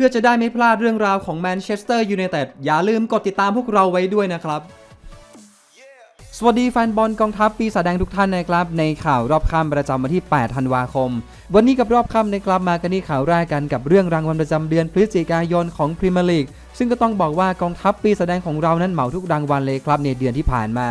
พื่อจะได้ไม่พลาดเรื่องราวของแมนเชสเตอร์ยูไนเต็ดอย่าลืมกดติดตามพวกเราไว้ด้วยนะครับ สวัสดีแฟนบอลกองทัพปีศาจแดงทุกท่านนะครับ ในข่าวรอบค่ำประจำวันที่ 8 ธันวาคม วันนี้กับรอบค่ำนะครับมากันที่ข่าวแรกกันกับเรื่องรางวัลประจำเดือนพฤศจิกายนของพรีเมียร์ลีกซึ่งก็ต้องบอกว่ากองทัพปีศาจแดงของเรานั้นเหมาทุกรางวัลเลยครับในเดือนที่ผ่านมา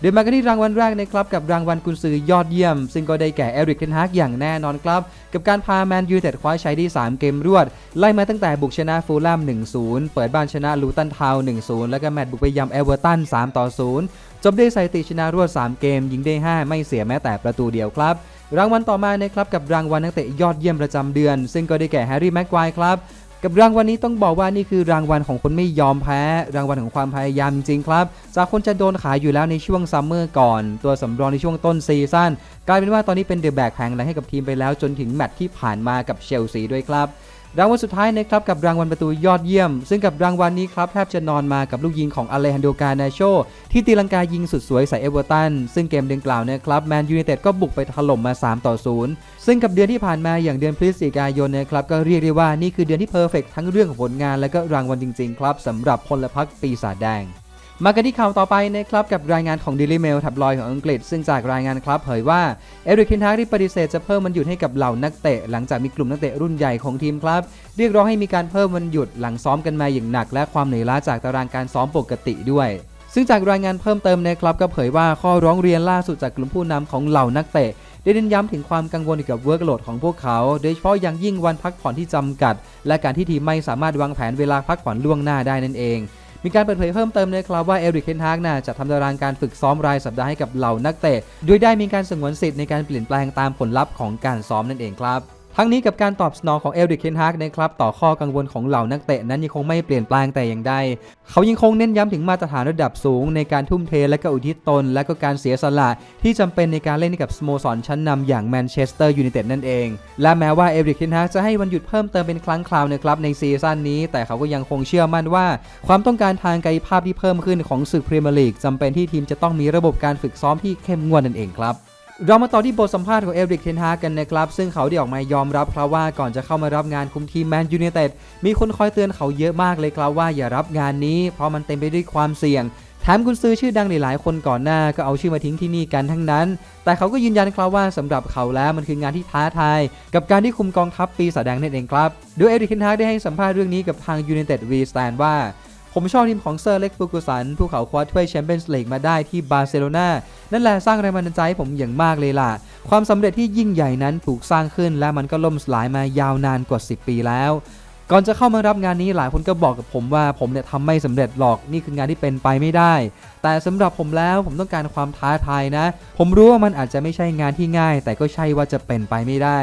เดี๋ยวมากันที่รางวัลแรกนะครับกับรางวัลกุนซือยอดเยี่ยม ซึ่งก็ได้แก่เอริกเทนฮากอย่างแน่นอนครับ กับการพาแมนยูเต็ดคว้าชัยที่ 3 เกมรวด ไล่มาตั้งแต่บุกชนะฟูลแลม 1-0 เปิดบ้านชนะลูตันทาวน์1-0 แล้วก็แมตช์บุกไปยำเอเวอร์ตัน 3-0 จบด้วยสถิติชนะรวด 3 เกม ยิงได้ 5 ไม่เสียแม้แต่ประตูเดียวครับรางวัลต่อมานะครับกับรางวัลนักเตะยอดเยี่ยมประจำเดือน ซึ่งก็ได้แก่แฮร์รี่แม็กควายครับ กับรางวัลนี้ต้องบอกว่านี่คือรางวัลของคนไม่ยอมแพ้ รางวัลของความพยายามจริงครับ จากคนจะโดนขายอยู่แล้วในช่วงซัมเมอร์ก่อน ตัวสำรองในช่วงต้นซีซั่นกลายเป็นว่าตอนนี้เป็นเดอะแบกแผงแรงให้กับทีมไปแล้วจนถึงแมตช์ที่ผ่านมากับเชลซีด้วยครับ รางวัลสุดท้ายนะครับกับรางวัลประตูยอดเยี่ยม ซึ่งกับรางวัลนี้ครับแทบจะนอนมากับลูกยิงของอเลฮันโดกานาโชที่ตีลังกายิงสุดสวยใส่เอเวอร์ตัน ซึ่งเกมดังกล่าวนะครับแมนยูไนเต็ดก็บุกไปถล่มมา 3 ต่อ 0 ซึ่งกับเดือนที่ผ่านมาอย่างเดือนพฤศจิกายนนะครับก็เรียกได้ว่านี่คือเดือนที่เพอร์เฟกทั้งเรื่องของผลงานและก็รางวัลจริงๆ ครับสำหรับพลพรรคปีศาจแดง มากันที่ข่าวต่อไปนะครับกับรายงานของ Daily Mail ทับลอยของอังกฤษ ซึ่งจากรายงานครับเผยว่าเอริกเคนฮากที่ปฏิเสธจะเพิ่มวันหยุดให้กับเหล่านักเตะ หลังจากมีกลุ่มนักเตะรุ่นใหญ่ของทีมครับ เรียกร้องให้มีการเพิ่มวันหยุดหลังซ้อมกันมาอย่างหนัก และความเหนื่อยล้าจากตารางการซ้อมปกติด้วย ซึ่งจากรายงานเพิ่มเติมนะครับก็เผยว่าข้อร้องเรียนล่าสุดจากกลุ่มผู้นำของเหล่านักเตะได้เน้นย้ำถึงความกังวลเกี่ยวกับเวิร์กโหลดของพวกเขา โดยเฉพาะอย่างยิ่งวันพักผ่อนที่จำกัด และการที่ทีมไม่สามารถวางแผนเวลาพักผ่อนล่วงหน้าได้นั่นเอง มีการเปิดเผยเพิ่มเติมนะครับว่าเอริกเคนฮากน่ะจะทำตารางการฝึกซ้อมรายสัปดาห์ให้กับเหล่านักเตะโดยได้มีการสงวนสิทธิ์ในการเปลี่ยนแปลงตามผลลัพธ์ของการซ้อมนั่นเองครับ ทั้งนี้กับการตอบสนองของเอลริกเคนฮากนะครับต่อข้อกังวลของเหล่านักเตะนั้นยังคงไม่เปลี่ยนแปลงแต่อย่างใดเขายังคงเน้นย้ำถึงมาตรฐานระดับสูง ในการทุ่มเทและก็อุทิศตน และก็การเสียสละที่จำเป็นในการเล่นกับสโมสรชั้นนำอย่างแมนเชสเตอร์ยูไนเต็ดนั่นเอง และแม้ว่าเอลริกเคนฮากจะให้วันหยุดเพิ่มเติมเป็นครั้งคราวนะครับในซีซั่นนี้ แต่เขาก็ยังคงเชื่อมั่นว่า ความต้องการทางกายภาพที่เพิ่มขึ้นของศึกพรีเมียร์ลีกจำเป็นที่ทีมจะต้องมีระบบการฝึกซ้อมที่เข้มงวดนั่นเองครับ เรามาต่อที่บทสัมภาษณ์ของเอริกเทนฮากันนะครับ ซึ่งเขาได้ออกมายอมรับครับว่าก่อนจะเข้ามารับงานคุมทีมแมนยูไนเต็ดมีคนคอยเตือนเขาเยอะมากเลยครับว่าอย่ารับงานนี้ เพราะมันเต็มไปด้วยความเสี่ยงแถมกุนซือชื่อดังหลายๆคนก่อนหน้าก็เอาชื่อมาทิ้งที่นี่กันทั้งนั้น แต่เขาก็ยืนยันครับว่าสำหรับเขาแล้วมันคืองานที่ท้าทาย กับการที่คุมกองทัพปีศาจแดงนั่นเองครับ โดยเอริกเทนฮากได้ให้สัมภาษณ์เรื่องนี้กับทางยูไนเต็ดวีสแตนว่า ผมชอบทีมของเซอร์เล็กฟูกุสันผู้เขาคว้าถ้วยแชมเปี้ยนส์ลีกมาได้ที่บาร์เซโลนานั่นแหละสร้างแรงบันดาลใจให้ผมอย่างมากเลยล่ะ ความสำเร็จที่ยิ่งใหญ่นั้นถูกสร้างขึ้น และมันก็ล่มสลายมายาวนานกว่า 10 ปีแล้วก่อนจะเข้ามารับงานนี้หลายคนก็บอกกับผมว่าผมเนี่ยทำไม่สำเร็จหรอกนี่คืองานที่เป็นไปไม่ได้ แต่สำหรับผมแล้วผมต้องการความท้าทายนะ ผมรู้ว่ามันอาจจะไม่ใช่งานที่ง่าย แต่ก็ใช่ว่าจะเป็นไปไม่ได้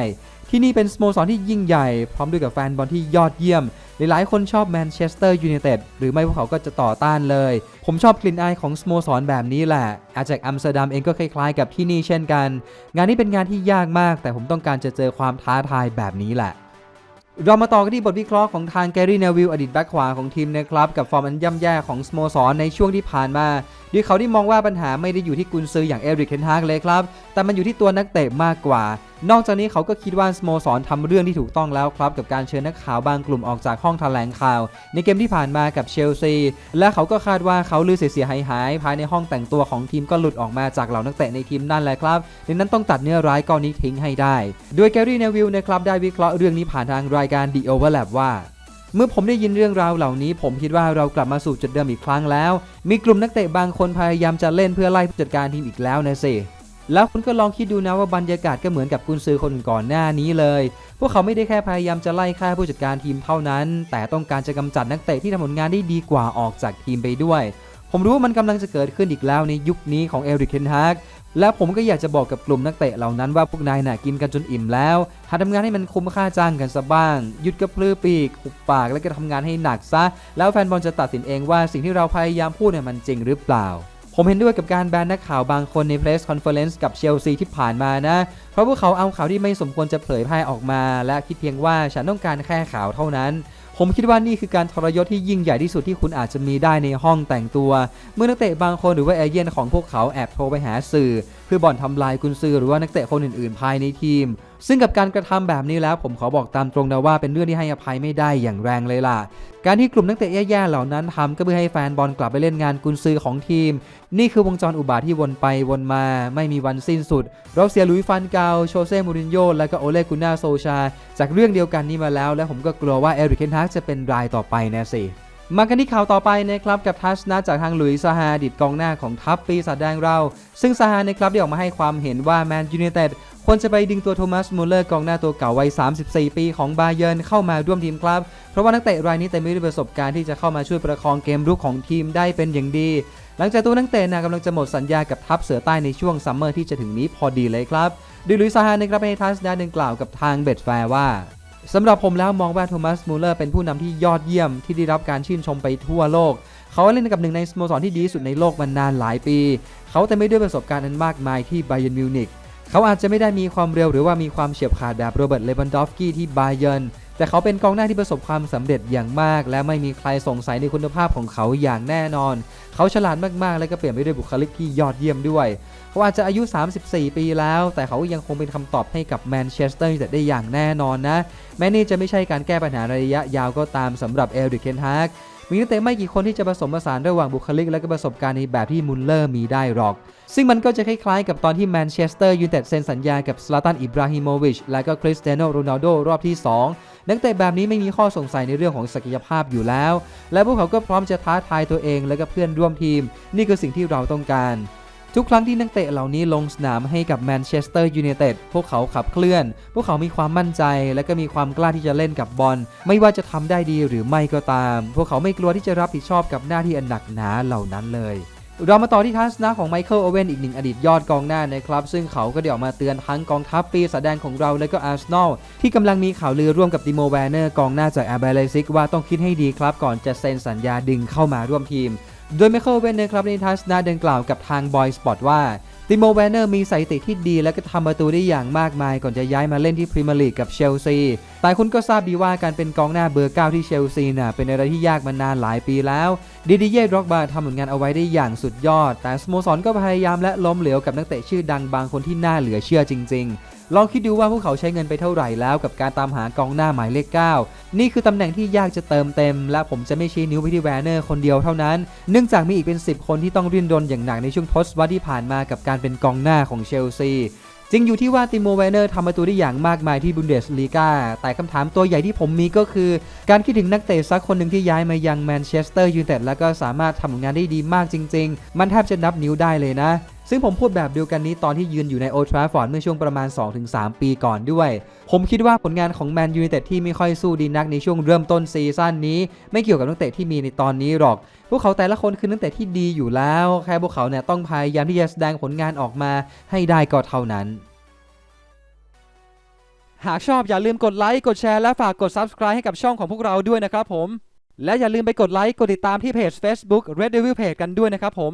ที่นี่เป็นสโมสรที่ยิ่งใหญ่ พร้อมด้วยกับแฟนบอลที่ยอดเยี่ยม หลายๆคนชอบแมนเชสเตอร์ยูไนเต็ดหรือไม่พวกเขาก็จะต่อต้านเลย ผมชอบกลิ่นอายของสโมสรแบบนี้แหละ อาจากอัมสเตอร์ดัมเองก็คล้ายๆกับที่นี่เช่นกัน งานนี้เป็นงานที่ยากมาก แต่ผมต้องการจะเจอความท้าทายแบบนี้แหละเรามาต่อกันที่บทวิเคราะห์ของทางแกรี่เนวิลอดีตแบ็คขวาของทีมนะครับ กับฟอร์มอันย่ำแย่ของสโมสรในช่วงที่ผ่านมาโดยเขาที่มองว่าปัญหาไม่ได้อยู่ที่กุนซืออย่างเอริกเคนฮากเลยครับ แต่มันอยู่ที่ตัวนักเตะมากกว่า นอกจากนี้เขาก็คิดว่าสโมสรทำเรื่องที่ถูกต้องแล้วครับ กับการเชิญนักข่าวบางกลุ่มออกจากห้องแถลงข่าว ในเกมที่ผ่านมากับเชลซี และเขาก็คาดว่าเขาลือเสียหายหายภายในห้องแต่งตัวของทีมก็หลุดออกมาจากเหล่านักเตะในทีมนั่นแหละครับดังนั้นต้องตัดเนื้อร้ายก้อนนี้ทิ้งให้ได้ โดยแกรี่เนวิลนะครับได้วิเคราะห์เรื่องนี้ผ่านทางรายการ The Overlap ว่าเมื่อผมได้ยินเรื่องราวเหล่านี้ ผมคิดว่าเรากลับมาสู่จุดเดิมอีกครั้งแล้ว มีกลุ่มนักเตะบางคนพยายามจะเล่นเพื่อไล่ผู้จัดการทีมอีกแล้วนะสิ แล้วคุณก็ลองคิดดูนะว่าบรรยากาศก็เหมือนกับกุนซือคนก่อนหน้านี้เลย พวกเขาไม่ได้แค่พยายามจะไล่ฆ่าผู้จัดการทีมเท่านั้น แต่ต้องการจะกำจัดนักเตะที่ทำผลงานได้ดีกว่าออกจากทีมไปด้วย ผมรู้ว่ามันกำลังจะเกิดขึ้นอีกแล้วในยุคนี้ของเอริกเคนฮากและผมก็อยากจะบอกกับกลุ่มนักเตะเหล่านั้นว่าพวกนายน่ะกินกันจนอิ่มแล้วหาทำงานให้มันคุ้มค่าจ้างกันซะบ้าง หยุดกระพือปีกหุบปากแล้วก็ทำงานให้หนักซะ แล้วแฟนบอลจะตัดสินเองว่าสิ่งที่เราพยายามพูดเนี่ยมันจริงหรือเปล่า ผมเห็นด้วยกับการแบนนักข่าวบางคนใน Press Conference กับเชลซีที่ผ่านมานะ เพราะพวกเขาเอาข่าวที่ไม่สมควรจะเผยแพร่ออกมา และคิดเพียงว่าฉันต้องการแค่ข่าวเท่านั้น ผมคิดว่านี่คือการทรยศที่ยิ่งใหญ่ที่สุดที่คุณอาจจะมีได้ในห้องแต่งตัว เมื่อนักเตะบางคนหรือว่าเอเย่นของพวกเขาแอบโทรไปหาสื่อ พื่อบ่อนทำลายกุนซือหรือว่านักเตะคนอื่นๆ ภายในทีม ซึ่งกับการกระทำแบบนี้แล้วผมขอบอกตามตรงนะว่าเป็นเรื่องที่ให้อภัยไม่ได้อย่างแรงเลยล่ะ การที่กลุ่มนักเตะแย่ๆเหล่านั้นทำก็เพื่อให้แฟนบอลกลับไปเล่นงานกุนซือของทีม นี่คือวงจรอุบาทที่วนไปวนมาไม่มีวันสิ้นสุด เราเสียลุยฟันเกาโชเซ่มูรินโญ่และก็โอเลกุน่าโซชา จากเรื่องเดียวกันนี้มาแล้ว และผมก็กลัวว่าเอริกเคนฮากจะเป็นรายต่อไปแน่สิ มากันที่ข่าวต่อไปนะครับกับทัชนะจากทางหลุยส์ซาฮาดิดกองหน้าของทัพปีศาจแดงเรา ซึ่งซาฮานะครับได้ออกมาให้ความเห็นว่าแมนยูไนเต็ดควรจะไปดึงตัวโทมัสมูลเลอร์กองหน้าตัวเก่าวัย 34 ปีของบาเยิร์นเข้ามาร่วมทีมครับ เพราะว่านักเตะรายนี้เต็มไปด้วยประสบการณ์ที่จะเข้ามาช่วยประคองเกมรุกของทีมได้เป็นอย่างดี หลังจากตัวนักเตะนะกำลังจะหมดสัญญากับทัพเสือใต้ในช่วงซัมเมอร์ที่จะถึงนี้พอดีเลยครับดยลุยซาฮานะครับให้ทัชนะดังกล่าวกับทางเบดแฟร์ว่า สำหรับผมแล้วมองว่าโทมัสมูเลอร์เป็นผู้นำที่ยอดเยี่ยมที่ได้รับการชื่นชมไปทั่วโลก เขาเล่นกับหนึ่งในสโมสรที่ดีสุดในโลกมานานหลายปี เขาแต่ไม่ด้วยประสบการณ์อันมากมายที่ไบเยนมิวนิกเขาอาจจะไม่ได้มีความเร็วหรือว่ามีความเฉียบขาดแบบโรเบิร์ตเลวันดอฟสกี้ที่ไบเยน แต่เขาเป็นกองหน้าที่ประสบความสำเร็จอย่างมาก และไม่มีใครสงสัยในคุณภาพของเขาอย่างแน่นอน เขาฉลาดมากๆ และก็เปลี่ยนไปด้วยบุคลิกที่ยอดเยี่ยมด้วย เขาอาจจะอายุ 34 ปีแล้ว แต่เขายังคงเป็นคำตอบให้กับแมนเชสเตอร์ยูไนเต็ดได้อย่างแน่นอนนะ แม้นี่จะไม่ใช่การแก้ปัญหาระยะยาวก็ตามสำหรับเอลดิเคนฮาก มีนักเตะไม่กี่คนที่จะผสมผสานระหว่างบุคลิกและก็ประสบการณ์ในแบบที่มุลเลอร์มีได้หรอก ซึ่งมันก็จะคล้ายๆกับตอนที่แมนเชสเตอร์ยูไนเต็ดเซ็นสัญญากับสลาตันอิบราฮิโมวิชและก็คริสเตียโนโรนัลโดรอบที่ 2 นักเตะแบบนี้ไม่มีข้อสงสัยในเรื่องของศักยภาพอยู่แล้ว และพวกเขาก็พร้อมจะท้าทายตัวเองและก็เพื่อนร่วมทีม นี่คือสิ่งที่เราต้องการ ทุกครั้งที่นักเตะเหล่านี้ลงสนามให้กับแมนเชสเตอร์ยูไนเต็ดพวกเขาขับเคลื่อน พวกเขามีความมั่นใจ และก็มีความกล้าที่จะเล่นกับบอล ไม่ว่าจะทำได้ดีหรือไม่ก็ตาม พวกเขาไม่กลัวที่จะรับผิดชอบกับหน้าที่อันหนักหนาเหล่านั้นเลยเรามาต่อที่ทัศนะของไมเคิลโอเวนอีกหนึ่งอดีตยอดกองหน้านะครับ ซึ่งเขาก็ได้ออกมาเตือนทั้งกองทัพปีศาจแดงของเราและก็อาร์เซนอลที่กำลังมีข่าวลือร่วมกับดิโมแวนเนอร์กองหน้าจากแอร์เบลซิกว่าต้องคิดให้ดีครับ ก่อนจะเซ็นสัญญาดึงเข้ามาร่วมทีม โดยไมเคิลเวนเนะครับในทัศนะดังกล่าวกับทางบอยสปอร์ตว่าติโมแวนเนอร์มีสถิติที่ดีและก็ทำประตูได้อย่างมากมาย ก่อนจะย้ายมาเล่นที่พรีเมียร์ลีกกับเชลซี แต่คุณก็ทราบดีว่าการเป็นกองหน้าเบอร์ 9 ที่เชลซีน่ะเป็นอะไรที่ยากมานานหลายปีแล้วดิดิเย่ร็อกบาทำผลงานเอาไว้ได้อย่างสุดยอด แต่สโมสรก็พยายามและล้มเหลวกับนักเตะชื่อดังบางคนที่น่าเหลือเชื่อจริง ๆ ลองคิดดูว่าพวกเขาใช้เงินไปเท่าไหร่แล้วกับการตามหากองหน้าหมายเลข 9 นี่คือตำแหน่งที่ยากจะเติมเต็ม และผมจะไม่ชี้นิ้วไปที่แวนเนอร์คนเดียวเท่านั้น เนื่องจากมีอีกเป็น 10 คนที่ต้องรินรนอย่างหนักในช่วงทศวรรษที่ผ่านมากับการเป็นกองหน้าของเชลซีจริงอยู่ที่ว่าติโมแวนเนอร์ทำประตูได้อย่างมากมายที่บุนเดสลีกาแต่คำถามตัวใหญ่ที่ผมมีก็คือ การคิดถึงนักเตะสักคนหนึ่งที่ย้ายมายังแมนเชสเตอร์ยูไนเต็ดแล้วก็สามารถทำผลงานได้ดีมากจริง ๆ มันแทบจะนับนิ้วได้เลยนะ ซึ่งผมพูดแบบเดียวกันนี้ตอนที่ยืนอยู่ในโอทราฟอร์ดเมื่อช่วงประมาณ 2-3 ปีก่อนด้วย ผมคิดว่าผลงานของแมนยูไนเต็ดที่ไม่ค่อยสู้ดีนักในช่วงเริ่มต้นซีซั่นนี้ ไม่เกี่ยวกับนักเตะที่มีในตอนนี้หรอก พวกเขาแต่ละคนคือนักเตะที่ดีอยู่แล้ว แค่พวกเขาเนี่ยต้องพยายามที่จะแสดงผลงานออกมาให้ได้ก็เท่านั้นหากชอบอย่าลืมกดไลค์ กดแชร์ และฝากกด Subscribe ให้กับช่องของพวกเราด้วยนะครับผม และอย่าลืมไปกดไลค์ กดติดตามที่เพจ Facebook Red Devil Page กันด้วยนะครับผม